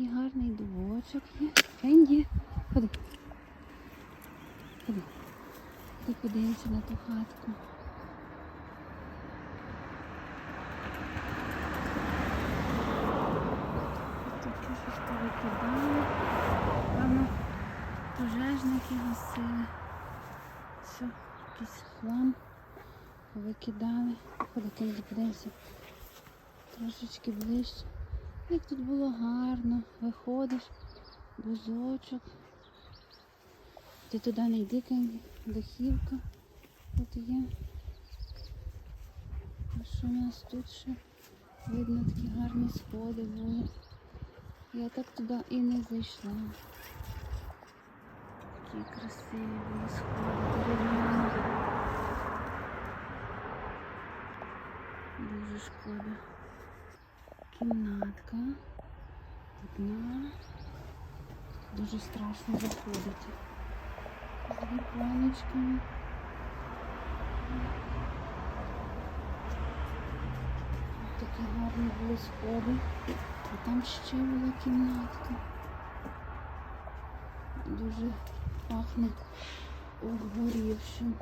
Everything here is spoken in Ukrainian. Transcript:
такий гарний дубочок є. Фенді, ходи. Ходи. Ходи подивимося на ту хатку. Тут щось повикидали. Певно, пожежники гасили. Все, якийсь хлам викидали. Ходи, Кенді, подивимося. Трошечки ближче. Як тут було гарно. Виходиш, бузочок. Ти туди не йди. Дахівка. От є. А що у нас тут ще? Видно, такі гарні сходи були. Я так туди і не зайшла. Такі красиві сходи, дерев'яні. Дуже шкода. Кімнатка. Одна. Дуже страшно заходити. З віконечками. Такі гарні були сходи. А там ще була кімнатка. Дуже пахне обгорівшим.